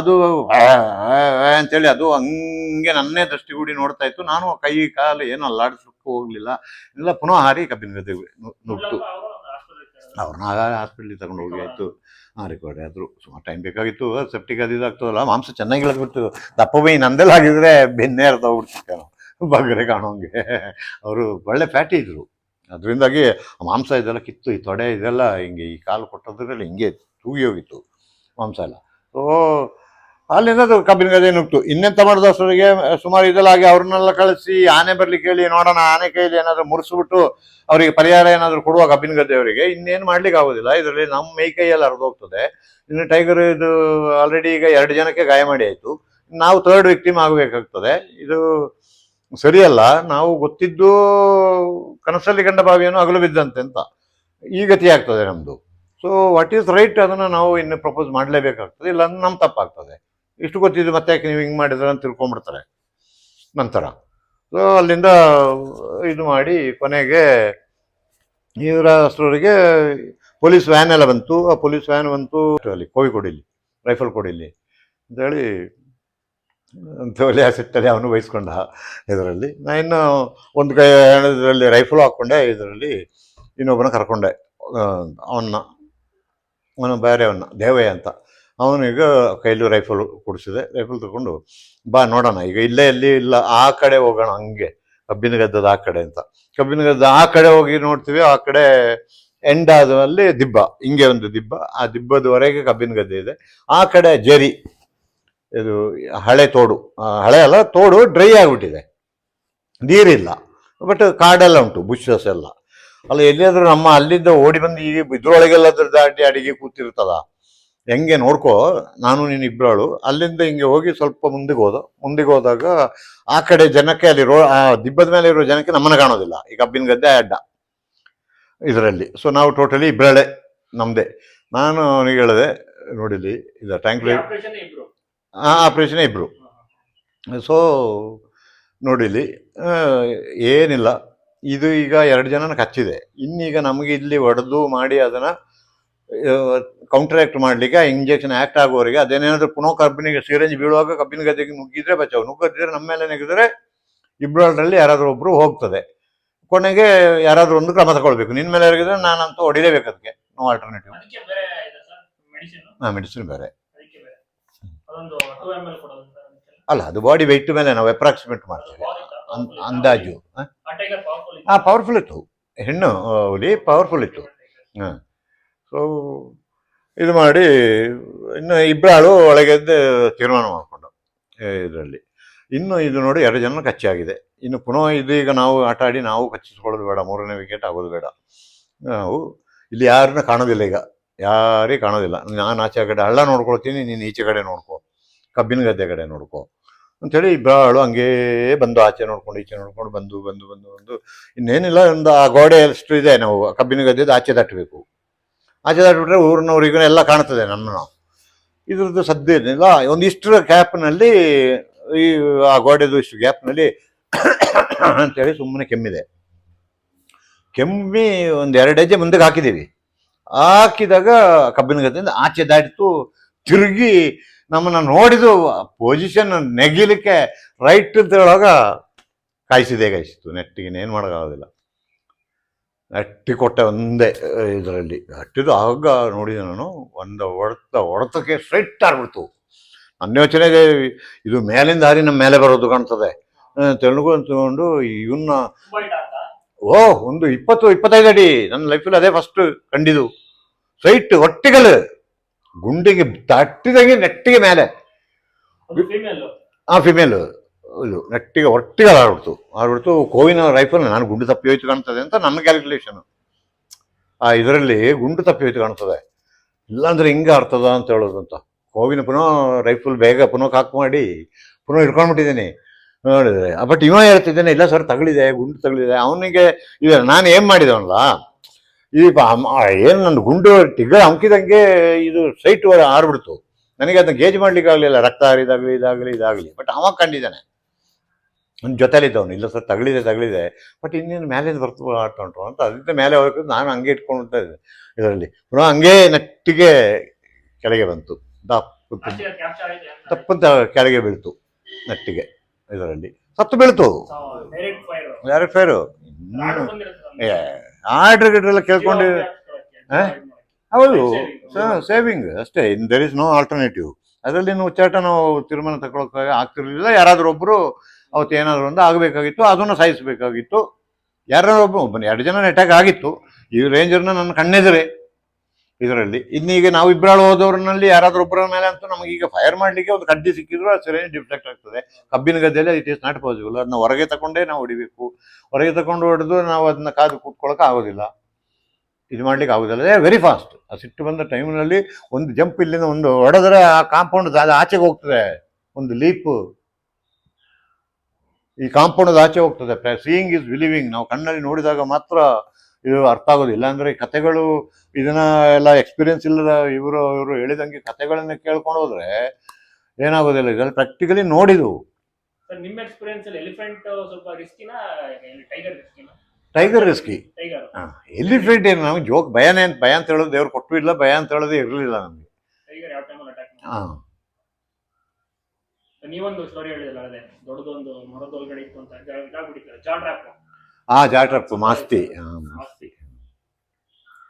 ಅದು ಅಂತೇಳಿ ಅದು ಹಂಗೆ ನನ್ನೇ ದೃಷ್ಟಿಗೂಡಿ ನೋಡ್ತಾ ಇತ್ತು. ನಾನು ಕೈ ಕಾಲು ಏನು ಅಲ್ಲಾಡಿಸೋಕ್ಕೂ ಹೋಗ್ಲಿಲ್ಲ. ಇಲ್ಲ ಪುನಃ ಹಾರಿ ಕಬ್ಬಿನ ಗದ್ದೆ ನುಗ್ತು ಅವ್ರನ್ನ ಹಾಸ್ಪಿಟ್ಲಿಗೆ ತಗೊಂಡು ಹೋಗಿ ಆಯ್ತು. ಹಾಂ ಆದ್ರು. ಸುಮಾರು ಟೈಮ್ ಬೇಕಾಗಿತ್ತು. ಸೆಪ್ಟಿಕ್ ಅದು ಇದಾಗ್ತದಲ್ಲ. ಮಾಂಸ ಚೆನ್ನಾಗಿ ಇಳದ್ಬಿಟ್ಟು ದಪ್ಪ ಬೈ ನಂದೆಲ್ಲ ಆಗಿದ್ರೆ ಬೆನ್ನೆ ಅರ್ಧ ಬಿಡ್ತಿದ್ದೆ ನಾವು ಬಗ್ಗರೆ ಕಾಣೋಂಗೆ. ಅವರು ಒಳ್ಳೆ ಫ್ಯಾಟಿ ಇದ್ರು. ಅದರಿಂದಾಗಿ ಮಾಂಸ ಇದೆಲ್ಲ ಕಿತ್ತು ಈ ತೊಡೆ ಇದೆಲ್ಲ ಹಿಂಗೆ ಈ ಕಾಲು ಕೊಟ್ಟದ್ರಲ್ಲಿ ಹಿಂಗೆ ತೂಗಿ ಹೋಗಿತ್ತು ಮಾಂಸ ಎಲ್ಲ. ಸೊ ಅಲ್ಲಿಂದ ಕಬ್ಬಿನ ಗದ್ದೆ ನುಗ್ತು ಇನ್ನೆಂತ ಮಾಡಿದ ಸುಮಾರು ಇದೆಲ್ಲ ಆಗಿ ಅವ್ರನ್ನೆಲ್ಲ ಕಳಿಸಿ ಆನೆ ಬರ್ಲಿಕ್ಕೆ ಹೇಳಿ ನೋಡೋಣ, ಆನೆ ಕೈಲಿ ಏನಾದ್ರು ಮುರಿಸ್ಬಿಟ್ಟು ಅವರಿಗೆ ಪರಿಹಾರ ಏನಾದ್ರು ಕೊಡುವ ಕಬ್ಬಿನ ಗದ್ದೆ ಅವರಿಗೆ. ಇನ್ನೇನು ಮಾಡ್ಲಿಕ್ಕೆ ಆಗೋದಿಲ್ಲ. ಇದರಲ್ಲಿ ನಮ್ಮ ಮೈ ಕೈಯಲ್ಲಿ ಹರಿದೋಗ್ತದೆ ಇನ್ನು ಟೈಗರ್ ಇದು ಆಲ್ರೆಡಿ ಈಗ ಎರಡು ಜನಕ್ಕೆ ಗಾಯ ಮಾಡಿ ಆಯ್ತು. ನಾವು ಥರ್ಡ್ ವಿಕ್ಟಿಮ್ ಆಗಬೇಕಾಗ್ತದೆ. ಇದು ಸರಿಯಲ್ಲ. ನಾವು ಗೊತ್ತಿದ್ದು ಕನಸಲ್ಲಿ ಕಂಡ ಬಾವಿಯನ್ನು ಅಗಲು ಬಿದ್ದಂತೆ ಅಂತ ಈ ಗತಿ ಆಗ್ತದೆ ನಮ್ದು. ಸೊ ವಾಟ್ ಈಸ್ ರೈಟ್ ಅದನ್ನ ನಾವು ಇನ್ನು ಪ್ರಪೋಸ್ ಮಾಡಲೇಬೇಕಾಗ್ತದೆ. ಇಲ್ಲ ನಮ್ಮ ತಪ್ಪಾಗ್ತದೆ. ಇಷ್ಟು ಗೊತ್ತಿದ್ದು ಮತ್ತೆ ಯಾಕೆ ನೀವು ಹಿಂಗೆ ಮಾಡಿದ್ರೆ ಅಂತ ತಿಳ್ಕೊಂಬಿಡ್ತಾರೆ ನಂತರ. ಸೊ ಅಲ್ಲಿಂದ ಇದು ಮಾಡಿ ಕೊನೆಗೆ ಇವರ ಪೊಲೀಸ್ ವ್ಯಾನ್ ಎಲ್ಲ ಬಂತು. ಆ ಪೊಲೀಸ್ ವ್ಯಾನ್ ಬಂತು ಅಲ್ಲಿ ಕೋವಿ ಕೊಡಿಲಿ ರೈಫಲ್ ಕೊಡಿಲಿ ಅಂತೇಳಿ ಆ ಸಿಟ್ಟಲ್ಲಿ ಅವನು ವಹಿಸ್ಕೊಂಡ ಇದರಲ್ಲಿ. ನಾನು ಇನ್ನು ಒಂದು ಕೈ ಇದರಲ್ಲಿ ರೈಫಲ್ ಹಾಕ್ಕೊಂಡೆ ಇದರಲ್ಲಿ ಇನ್ನೊಬ್ಬನ ಕರ್ಕೊಂಡೆ. ಅವನ್ನ, ಅವನು ಬೇರೆಯವನ್ನ ದೇವಯ್ಯ ಅಂತ. ಅವನಿಗೆ ಕೈಲಿ ರೈಫಲ್ ಕೊಡಿಸಿದೆ. ರೈಫಲ್ ತಗೊಂಡು, ಬಾ, ನೋಡೋಣ, ಈಗ ಇಲ್ಲೇ ಎಲ್ಲಿ ಇಲ್ಲ, ಆ ಕಡೆ ಹೋಗೋಣ, ಹಂಗೆ, ಕಬ್ಬಿನ ಗದ್ದದ ಆ ಕಡೆ ಅಂತ. ಕಬ್ಬಿನ ಗದ್ದ ಆ ಕಡೆ ಹೋಗಿ ನೋಡ್ತೀವಿ, ಆ ಕಡೆ ಎಂಡ್ ಆದಲ್ಲಿ ದಿಬ್ಬ, ಹಿಂಗೆ ಒಂದು ದಿಬ್ಬ, ಆ ದಿಬ್ಬದವರೆಗೆ ಕಬ್ಬಿನ ಗದ್ದೆ ಇದೆ. ಆ ಕಡೆ ಜರಿ, ಇದು ಹಳೆ ತೋಡು ಹಳೆ ಅಲ್ಲ, ತೋಡು ಡ್ರೈ ಆಗಿಬಿಟ್ಟಿದೆ. ನೀರಿಲ್ಲ ಬಟ್ ಕಾಡೆಲ್ಲ ಉಂಟು ಬುಷಸ್ ಎಲ್ಲ. ಅಲ್ಲ, ಎಲ್ಲಿಯಾದ್ರೂ ನಮ್ಮ ಅಲ್ಲಿಂದ ಓಡಿ ಬಂದು, ಈ ಇದ್ರೊಳಗೆಲ್ಲಾದ್ರೂ ದಾಟಿ ಅಡಿಗೆ ಕೂತಿರ್ತದ? ಹೆಂಗೆ ನೋಡ್ಕೋ ನಾನು ನೀನು ಇಬ್ಬರಾಳು ಅಲ್ಲಿಂದ ಹಿಂಗೆ ಹೋಗಿ ಸ್ವಲ್ಪ ಮುಂದಿಗೆ ಹೋದ. ಮುಂದಿಗೆ ಹೋದಾಗ ಆ ಕಡೆ ಜನಕ್ಕೆ ಅಲ್ಲಿ ರೋ ಆ ದಿಬ್ಬದ ಮೇಲೆ ಇರೋ ಜನಕ್ಕೆ ನಮ್ಮನ್ನ ಕಾಣೋದಿಲ್ಲ. ಈ ಕಬ್ಬಿನ ಗದ್ದೆ ಅಡ್ಡ ಇದರಲ್ಲಿ. ಸೊ ನಾವು ಟೋಟಲಿ ಇಬ್ಬರಳೆ ನಮ್ಮದೇ ನಾನು ಅವನಿಗೆ ಹೇಳಿದೆ ನೋಡಿಲಿ ಇದು ಟ್ಯಾಂಕ್ ಆ ಆಪ್ರೇಷನ್ ಇಬ್ರು. ಸೊ ನೋಡಿಲಿ ಏನಿಲ್ಲ. ಇದು ಈಗ ಎರಡು ಜನನ ಕಚ್ಚಿದೆ. ಇನ್ನೀಗ ನಮಗೆ ಇಲ್ಲಿ ಹೊಡೆದು ಮಾಡಿ ಅದನ್ನ ಕೌಂಟರ್ ಆಕ್ಟ್ ಮಾಡ್ಲಿಕ್ಕೆ ಇಂಜೆಕ್ಷನ್ ಆಕ್ಟ್ ಆಗುವವರಿಗೆ ಅದೇನೇನಾದ್ರೂ ಪುನಃ ಕಬ್ಬಿನಿಗೆ ಸಿರಂಜ್ ಬೀಳುವಾಗ ಕಬ್ಬಿನ ಗದ್ದೆಗೆ ನುಗ್ಗಿದ್ರೆ ಬಚಾವ್. ನುಗ್ಗದಿದ್ರೆ ನಮ್ಮ ಮೇಲೆ ನೆಗೆದ್ರೆ ಇಬ್ಬರಲ್ಲಿ ಯಾರಾದರೂ ಒಬ್ರು ಹೋಗ್ತದೆ. ಕೊನೆಗೆ ಯಾರಾದರೂ ಒಂದು ಕ್ರಮ ತಗೊಳ್ಬೇಕು. ನಿನ್ ಮೇಲೆ ಎರಗಿದ್ರೆ ನಾನಂತೂ ಹೊಡಿಲೇಬೇಕು ಅದಕ್ಕೆ. ನೋ ಆಲ್ಟರ್ನೇಟಿವ್ ಹಾಂ ಮೆಡಿಸಿನ್ ಹಾ ಬೇರೆ. ಅಲ್ಲ ಅದು ಬಾಡಿ ವೆಯ್ಟ್ ಮೇಲೆ ನಾವು ಅಪ್ರಾಕ್ಸಿಮೇಟ್ ಮಾಡ್ತೇವೆ. ಅಂದಾಜು. ಹಾಂ? ಪವರ್ಫುಲ್ ಇತ್ತು. ಹೆಣ್ಣು ಹುಲಿ ಪವರ್ಫುಲ್ ಇತ್ತು. ಸೊ ಇದು ಮಾಡಿ ಇನ್ನು ಇಬ್ಬರಾಳು ಒಳಗೆದ್ದು ತೀರ್ಮಾನ ಮಾಡಿಕೊಂಡು ಇದರಲ್ಲಿ. ಇನ್ನು ಇದು ನೋಡಿ ಎರಡು ಜನ ಕಚ್ಚಾಗಿದೆ ಇನ್ನು ಪುನಃ ಇದೀಗ ನಾವು ಆಟ ಆಡಿ ನಾವು ಕಚ್ಚಿಸ್ಕೊಳ್ಳೋದು ಬೇಡ, ಮೂರನೇ ವಿಕೆಟ್ ಆಗೋದು ಬೇಡ. ನಾವು ಇಲ್ಲಿ ಯಾರನ್ನ ಕಾಣೋದಿಲ್ಲ ಈಗ. ಯಾರೇ ಕಾಣೋದಿಲ್ಲ. ನಾನು ಆಚೆ ಕಡೆ ಹಳ್ಳ ನೋಡ್ಕೊಳ್ತೀನಿ, ನೀನು ಈಚೆ ಕಡೆ ನೋಡ್ಕೊ. ಕಬ್ಬಿನ ಗದ್ದೆ ಕಡೆ ನೋಡ್ಕೊ. ಅಂಥೇಳಿ ಇಬ್ಬರಾಳು ಹಂಗೇ ಬಂದು ಆಚೆ ನೋಡ್ಕೊಂಡು ಈಚೆ ನೋಡ್ಕೊಂಡು ಬಂದು ಬಂದು ಬಂದು ಬಂದು. ಇನ್ನೇನಿಲ್ಲ, ಒಂದು ಆ ಗೋಡೆ ಅಷ್ಟು ಇದೆ ನಾವು. ಕಬ್ಬಿನ ಗದ್ದೆದು ಆಚೆ ದಾಟಬೇಕು ಆಚೆ ದಾಟ್ಬಿಟ್ರೆ ಊರಿನವ್ರಿಗೂ ಎಲ್ಲ ಕಾಣ್ತದೆ ನಮ್ಮನ್ನು ಇದ್ರದ್ದು ಇರಲಿಲ್ಲ ಒಂದಿಷ್ಟರ ಗ್ಯಾಪ್ನಲ್ಲಿ ಈ, ಆ ಗೋಡೆದು ಇಷ್ಟು ಗ್ಯಾಪ್ನಲ್ಲಿ ಅಂತೇಳಿ ಸುಮ್ಮನೆ ಕೆಮ್ಮಿದೆ. ಕೆಮ್ಮಿ ಒಂದು ಎರಡು ಹೆಜ್ಜೆ ಮುಂದಕ್ಕೆ ಹಾಕಿದ್ದೀವಿ. ಹಾಕಿದಾಗ ಕಬ್ಬಿನ ಗದ್ದೆಯಿಂದ ಆಚೆ ದಾಟಿತು, ತಿರುಗಿ ನಮ್ಮನ್ನು ನೋಡಿದು ಪೊಸಿಷನ್ ನೆಗಿಲಿಕ್ಕೆ ರೈಟ್ ಅಂತ ಹೇಳುವಾಗ ಕಾಯಿಸಿದೆ ಕಾಯಿಸಿತು ನೆಟ್ಟಿಗೆ ಏನು ಮಾಡೋಕ್ಕಾಗೋದಿಲ್ಲ. ನೆಟ್ಟಿ ಕೊಟ್ಟೆ ಒಂದೇ ಇದರಲ್ಲಿ. ನಟ್ಟಿದ್ದು ಆಗ ನೋಡಿದೆ ನಾನು ಒಂದು ಹೊಡೆತ ಹೊಡೆತಕ್ಕೆ ಸ್ಟ್ರೈಟ್ ಆಗ್ಬಿಡ್ತು. ನನ್ನ ಯೋಚನೆ ಇದೆ, ಇದು ಮೇಲಿಂದ ಹಾರಿ ನಮ್ಮ ಮೇಲೆ ಬರೋದು ಕಾಣ್ತದೆ. ತೆಲುಗು ಅಂತಕೊಂಡು ಇವನ್ನ ಓ ಒಂದು ಇಪ್ಪತ್ತು ಇಪ್ಪತ್ತೈದು ಅಡಿ. ನನ್ನ ಲೈಫಲ್ಲಿ ಅದೇ ಫಸ್ಟ್ ಕಂಡಿದ್ದು. ಸ್ಟ್ರೈಟ್ ಒಟ್ಟಿಗಲ್ ಗುಂಡಿಗೆ ತಟ್ಟಿದಂಗೆ ನೆಟ್ಟಿಗೆ ಮೇಲೆ. ಆ ಫಿಮೇಲ್ ಇದು ನೆಟ್ಟಿಗೆ ಒಟ್ಟಿಗೆ ಆಡ್ಬಿಡ್ತು ಆಡ್ಬಿಡ್ತು ಕೋವಿನ ರೈಫಲ್ ನಾನು ಗುಂಡು ತಪ್ಪಿ ಹೋಯ್ತು ಕಾಣ್ತದೆ ಅಂತ ನನ್ನ ಕ್ಯಾಲ್ಕುಲೇಷನ್ ಆ, ಇದರಲ್ಲಿ ಗುಂಡು ತಪ್ಪಿ ಹೋಯ್ತು ಕಾಣ್ತದೆ. ಇಲ್ಲಾಂದ್ರೆ ಹಿಂಗೆ ಆಡ್ತದ ಅಂತ ಹೇಳೋದು ಅಂತ. ಕೋವಿನ ಪುನಃ ರೈಫಲ್ ಬೇಗ ಪುನಃ ಕಾಕ್ ಮಾಡಿ ಪುನಃ ಹಿಡ್ಕೊಂಡ್ಬಿಟ್ಟಿದ್ದೀನಿ. ನೋಡಿದ್ರೆ ಬಟ್ ಇವ ಹೇಳ್ತಿದ್ದೇನೆ, ಇಲ್ಲ ಸರ್ ತಗಲಿದೆ, ಗುಂಡು ತಗಲಿದೆ. ಅವನಿಗೆ ಇದೆ ನಾನು ಏನು ಮಾಡಿದವನಲ್ಲ? ಈ ಏನು ನನ್ನ ಗುಂಡು ಟಿಗ್ಗ ಅಂಕಿದಂಗೆ ಇದು ಸೈಟ್ ಆರ್ಬಿಡ್ತು. ನನಗೆ ಅದನ್ನ ಗೇಜ್ ಮಾಡ್ಲಿಕ್ಕೆ ಆಗಲಿಲ್ಲ ರಕ್ತ ಹರಿದಾಗಲಿ, ಇದಾಗಲಿ ಇದಾಗಲಿ. ಬಟ್ ಅವ ಕಂಡಿದ್ದಾನೆ. ನನ್ನ ಜೊತೆಲಿದ್ದವನು ಇಲ್ಲ ಸರ್ ತಗಲಿದೆ ತಗಲಿದೆ. ಬಟ್ ಇನ್ನೇನು ಮ್ಯಾಲೇಜ್ ಬರ್ತು ಆಟ ಉಂಟು ಅಂತ. ಅದರಿಂದ ಮೇಲೆ ಹೋಗಿ ನಾನು ಹಂಗೆ ಇಟ್ಕೊಂಡು ಇದ್ದೆ ಇದರಲ್ಲಿ ಪುನಃ ಹಂಗೆ ನೆಟ್ಟಿಗೆ ಕೆಳಗೆ ಬಂತು. ದಪ್ಪ ತಪ್ಪಂತ ಕೆಳಗೆ ಬೀಳ್ತು ನೆಟ್ಟಿಗೆ ಇದರಲ್ಲಿ. ಸತ್ತು ಬೀಳ್ತು. ಡೈರೆಕ್ಟ್ ಫೈರ್ ಯಾರು ಫೇರು ಆರ್ಡರ್ ಗಿಡ್ರೆಲ್ಲ ಕೇಳ್ಕೊಂಡು ಹಾ? ಹೌದು. ಸೇವಿಂಗ್ ಅಷ್ಟೇ. ದೇರ್ ಇಸ್ ನೋ ಆಲ್ಟರ್ನೇಟಿವ್ ಅದರಲ್ಲಿ ಉಚ್ಚಾಟ ನಾವು ತೀರ್ಮಾನ ತಗೊಳಕ್ಕೆ ಆಗ್ತಿರ್ಲಿಲ್ಲ. ಯಾರಾದ್ರೂ ಒಬ್ರು ಅವತ್ತು ಏನಾದರೂ ಒಂದು ಆಗಬೇಕಾಗಿತ್ತು, ಅದನ್ನು ಸಾಯಿಸಬೇಕಾಗಿತ್ತು. ಯಾರಾದ್ರೂ ಒಬ್ಬ ಒಬ್ಬನ ಎರಡು ಜನ ಅಟ್ಯಾಕ್ ಆಗಿತ್ತು. ಈ ರೇಂಜರ್ನ ನನ್ನ ಕಣ್ಣೆದರೆ. ಇದರಲ್ಲಿ ಇನ್ನೀಗ ನಾವು ಇಬ್ಬರಾಳು ಹೋದವ್ರನ್ನಲ್ಲಿ ಯಾರಾದ್ರೂ ಒಬ್ಬರ ಮೇಲೆ ಅಂತೂ ನಮಗೆ ಈಗ ಫೈರ್ ಮಾಡಲಿಕ್ಕೆ ಒಂದು ಕಡ್ಡಿ ಸಿಕ್ಕಿದ್ರು, ಅದು ಸರಿಯಾಗಿ ಡಿಫ್ಲೆಕ್ಟ್ ಆಗ್ತದೆ. ಕಬ್ಬಿನ ಗದ್ದೆಯಲ್ಲಿ ಇಟ್ ಇಸ್ ನಾಟ್ ಪಾಸಿಬಲ್ ಅದನ್ನ ಹೊರಗೆ ತಗೊಂಡೇ ನಾವು ಹೊಡಿಬೇಕು. ಹೊರಗೆ ತಗೊಂಡು ಹೊಡೆದು ನಾವು ಅದನ್ನ ಕಾದು ಕೂತ್ಕೊಳ್ಳೋಕೆ ಆಗೋದಿಲ್ಲ. ಇದು ಮಾಡ್ಲಿಕ್ಕೆ ಆಗೋದಿಲ್ಲ. ವೆರಿ ಫಾಸ್ಟ್ ಆ ಸಿಟ್ಟು ಬಂದ ಟೈಮ್ನಲ್ಲಿ ಒಂದು ಜಂಪ್ ಇಲ್ಲಿಂದ ಒಂದು ಹೊಡೆದ್ರೆ ಆ ಕಾಂಪೌಂಡ್ ಆಚೆಗೆ ಹೋಗ್ತದೆ. ಒಂದು ಲೀಪ್ ಈ ಕಾಂಪೌಂಡ್ ಆಚೆ ಹೋಗ್ತದೆ. ಸೀಯಿಂಗ್ ಇಸ್ ಬಿಲೀವಿಂಗ್ ನಾವು ಕಣ್ಣಲ್ಲಿ ನೋಡಿದಾಗ ಮಾತ್ರ ಇದು ಅರ್ಥ ಆಗೋದಿಲ್ಲ. ಅಂದ್ರೆ ಈ ಕಥೆಗಳು ಇದನ್ನ ಎಲ್ಲ ಎಕ್ಸ್ಪೀರಿಯನ್ಸ್ ಇಲ್ಲದ ಇವರು ಇವರು ಹೇಳಿದಂಗೆ ಕಥೆಗಳನ್ನ ಕೇಳ್ಕೊಂಡು ಹೋದ್ರೆ ಏನಾಗೋದಿಲ್ಲ. ಇದೆಲ್ಲ ಪ್ರಾಕ್ಟಿಕಲಿ ನೋಡಿದು ಸರ್ ನಿಮ್ಮ ಎಕ್ಸ್ಪೀರಿಯನ್ಸ್ ಅಲ್ಲಿ ಎಲಿಫೆಂಟ್ ಸ್ವಲ್ಪ ರಿಸ್ಕಿನ ಟೈಗರ್ ರಿಸ್ಕಿನ ಟೈಗರ್ ರಿಸ್ಕಿ ಎಲಿಫೆಂಟ್ ಏನು ನಮ್ಗೆ ಜೋಕ್ ಭಯನೇ ಭಯ ಅಂತ ಹೇಳೋದು ದೇವ್ರು ಕೊಟ್ಟು ಇಲ್ಲ ಭಯ ಅಂತ ಹೇಳೋದು ಇರಲಿಲ್ಲ ನಮಗೆ. ಹಾಂ. ನೀವೊಂದು ಸ್ಟೋರಿ ಹೇಳಿದ್ರಲ್ಲ ಅದೇ ದೊಡ್ಡದೊಂದು ಮರದೊಳಗಡೆ ಇತ್ತು ಅಂತ ಇದಾಗ್ಬಿಟ್ಟಿದ್ದಾರೆ ಜಾಡ್ರಾಪ್ ಆ ಜಾಡ್ರಾಪ್ ಮಾಸ್ತಿ. ಆ, ಆಸ್ತಿ